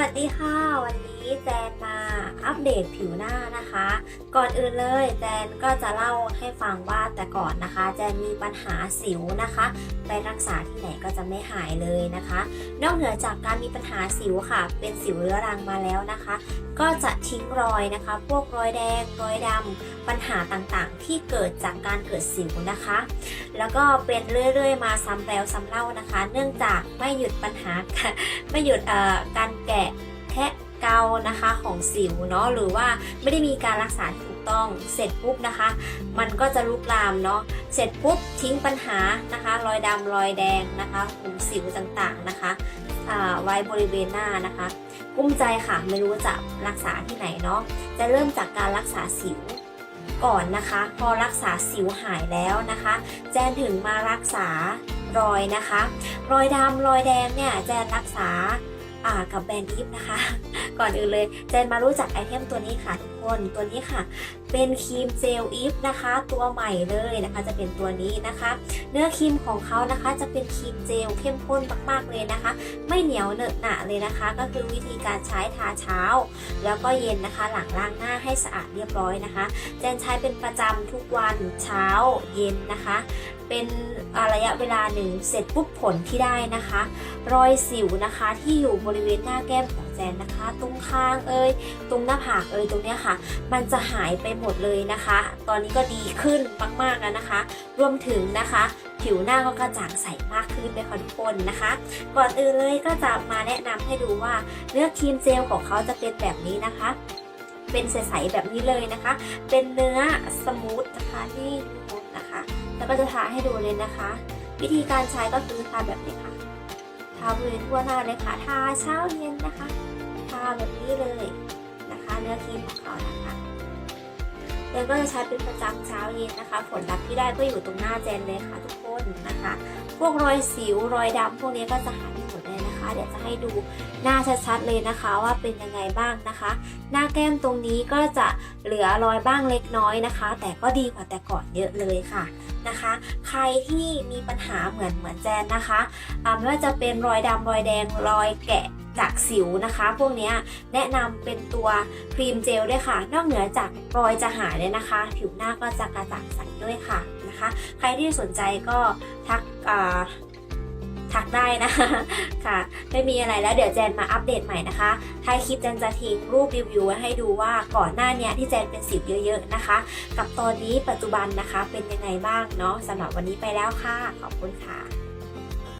วัสดีค่ะ วันนี้แจนมา อัปเดตผิวหน้านะคะ ก่อนอื่นเลยแจนก็จะเล่าให้ฟังว่าแต่ก่อนนะคะแจนมีปัญหาสิวนะคะ ไปรักษาที่ไหนก็จะไม่หายเลยนะคะ นอกเหนือจากการมีปัญหาสิวค่ะ เป็นสิวเรื้อรังมาแล้วนะคะ ก็จะทิ้งรอยนะคะ พวกรอยแดงรอยดำปัญหาต่างๆ ที่เกิดจากการเกิดสิวนะคะ แล้วก็เป็นเรื่อยๆ มาซ้ำแล้วซ้ำเล่านะคะ เนื่องจากไม่หยุดปัญหาไม่หยุดการแกะแคะ กานะคะของสิวเนาะหรือว่าไม่ได้มีการรักษาที่ถูกต้องเสร็จปุ๊บนะคะ มันก็จะลุกลามเนาะเสร็จปุ๊บทิ้งปัญหานะคะ รอยดำรอยแดงนะคะขุมสิวต่างๆนะคะอ่าไว้บริเวณหน้านะคะกุ้มใจค่ะไม่รู้จะรักษาที่ไหนเนาะจะเริ่มจากการรักษาสิวก่อนนะคะ พอรักษาสิวหายแล้วนะคะ แจนถึงมารักษารอยนะคะ รอยดำรอยแดงเนี่ยแจนรักษากับแบรนด์อีฟนะคะ ก่อนอื่นเลยแจนมารู้จักไอเทมตัวนี้ค่ะทุกคนตัวนี้ค่ะ เป็นครีมเจลอีฟนะคะ ตัวใหม่เลยนะคะ จะเป็นตัวนี้นะคะ เนื้อครีมของเขานะคะจะเป็นครีมเจลเข้มข้นมากๆเลยนะคะ ไม่เหนียวเหนอะหนะเลยนะคะ ก็คือวิธีการใช้ทาเช้า แล้วก็เย็นนะคะ หลังล้างหน้าให้สะอาดเรียบร้อยนะคะแจนใช้เป็นประจำทุกวันเช้าเย็นนะคะ เป็นระยะเวลาหนึ่งเสร็จปุ๊บผลที่ได้นะคะ รอยสิวนะคะที่อยู่บริเวณหน้าแก้มของแจนนะคะ ตรงข้างเอ่ยตรงหน้าผากเอ่ยตรงเนี้ยค่ะ มันจะหายไปหมดเลยนะคะ ตอนนี้ก็ดีขึ้นมากๆแล้วนะคะ รวมถึงนะคะผิวหน้าก็กระจ่างใสมากขึ้นเลยค่ะทุกคนนะคะ ก่อนอื่นเลยก็จะมาแนะนำให้ดูว่าเนื้อครีมเจลของเขาจะเป็นแบบนี้นะคะ เป็นใสๆแบบนี้เลยนะคะ เป็นเนื้อสมูทนะคะนี่ นะคะ แล้วก็จะทาให้ดูเลยนะคะ วิธีการใช้ก็คือทาแบบนี้ค่ะ ทาบริเวณทั่วหน้าเลยค่ะ ทาเช้าเย็นนะคะ ทาแบบนี้เลยนะคะ เนื้อครีมของเขานะคะเจนก็จะใช้เป็นประจำเช้าเย็นนะคะ ผลลัพธ์ที่ได้ก็อยู่ตรงหน้าเจนเลยค่ะทุกคนนะคะ พวกรอยสิวรอยดำพวกนี้ก็จะหาย ดเลยนะคะ เดี๋ยวจะให้ดูหน้าชัดๆเลยนะคะว่าเป็นยังไงบ้างนะคะ หน้าแก้มตรงนี้ก็จะเหลือรอยบ้างเล็กน้อยนะคะ แต่ก็ดีกว่าแต่ก่อนเยอะเลยค่ะนะคะ ใครที่มีปัญหาเหมือนเหมือนแจนนะคะไม่ว่าจะเป็นรอยดำรอยแดงรอยแกะจากสิวนะคะ พวกนี้แนะนำเป็นตัวครีมเจลด้วยค่ะ นอกเหนือจากรอยจะหายเลยนะคะ ผิวหน้าก็จะกระจ่างใสด้วยค่ะนะคะ ใครที่สนใจก็ทัก ทักได้นะคะค่ะ ไม่มีอะไรแล้วเดี๋ยวแจนมาอัปเดตใหม่นะคะท้ายคลิปแจนจะทิ้งรูปรีวิวไว้ให้ดูว่าก่อนหน้านี้ที่แจนเป็นสิวเยอะๆนะคะ กับตอนนี้ปัจจุบันนะคะเป็นยังไงบ้างเนาะสำหรับวันนี้ไปแล้วค่ะ ขอบคุณค่ะ